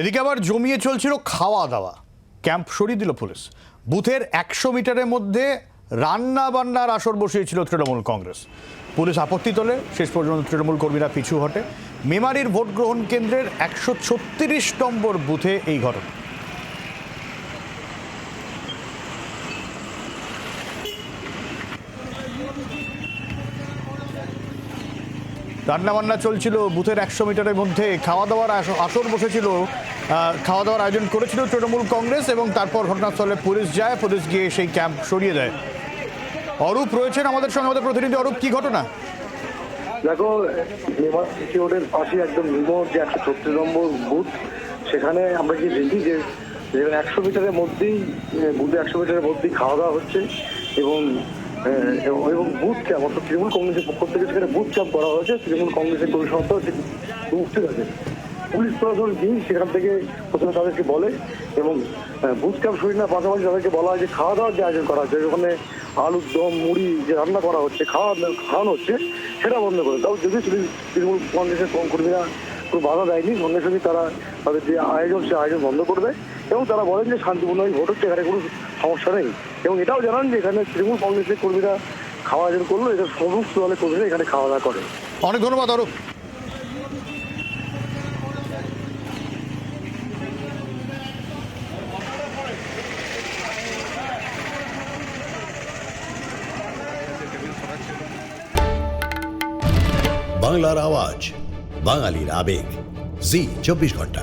এদিকে আবার জমিয়ে চলছিল খাওয়া দাওয়া ক্যাম্প সরিয়ে দিল পুলিশ। বুথের একশো মিটারের মধ্যে রান্না বান্নার আসর বসিয়েছিল তৃণমূল কংগ্রেস। পুলিশ আপত্তি তোলে, শেষ পর্যন্ত তৃণমূল কর্মীরা পিছু হটে। মেমারির ভোট গ্রহণ কেন্দ্রের একশো ছত্রিশ নম্বর বুথে এই ঘটনা। রান্নাবান্না চলছিল, বুথের একশো মিটারের মধ্যে খাওয়া দাওয়ার আস- আসর বসেছিল খাওয়া দাওয়ার আয়োজন করেছিল তৃণমূল কংগ্রেস এবং তারপর ঘটনাস্থলে পুলিশ যায়, পুলিশ গিয়ে সেই ক্যাম্প সরিয়ে দেয়। অরূপ রয়েছেন আমাদের সঙ্গে, আমাদের প্রতিনিধি। অরূপ, কি ঘটনা? দেখো রোডের পাশে একদম নিমোর যে একশো ছত্রিশ নম্বর বুথ, সেখানে আমরা কি দেখি যে একশো মিটারের মধ্যেই বুথে একশো মিটারের মধ্যেই খাওয়া দাওয়া হচ্ছে এবং এবং- এবং বুথ ক্যাম্প অর্থাৎ তৃণমূল কংগ্রেসের পক্ষ থেকে সেখানে বুথ ক্যাম্প করা হয়েছে। তৃণমূল কংগ্রেসের কর্মী সংস্থা উপস্থিত আছে পুলিশ প্রশাসন গিয়ে সেখান থেকে প্রথমে তাদেরকে বলে এবং বুথ ক্যাম্প সরিয়ে না, পাশাপাশি তাদেরকে বলা হয় যে খাওয়া দাওয়ার যে আয়োজন করা হচ্ছে ওখানে আলুর দম মুড়ি যে রান্না করা হচ্ছে, খাওয়া খাওয়ানো হচ্ছে, সেটা বন্ধ করে তাও যদি তৃণমূল- কংগ্রেসের কর্মীরা কোনো বাধা দেয়নি সঙ্গে সঙ্গে তারা তাদের যে আয়োজন, সে আয়োজন বন্ধ করবে। এবং তারা বলেন যে শান্তিপূর্ণভাবে ভোট হচ্ছে এখানে কোনো সমস্যা নেই। এবং এটাও জানান যে এখানে তৃণমূল কংগ্রেসের কর্মীরা খাওয়া আয়োজন করল এটা সমস্ত দলের কর্মীরা এখানে খাওয়া দাওয়া করে। অনেক ধন্যবাদ অরূপ। বাংলার আওয়াজ বাঙালির আবেগ। জি চব্বিশ ঘণ্টা।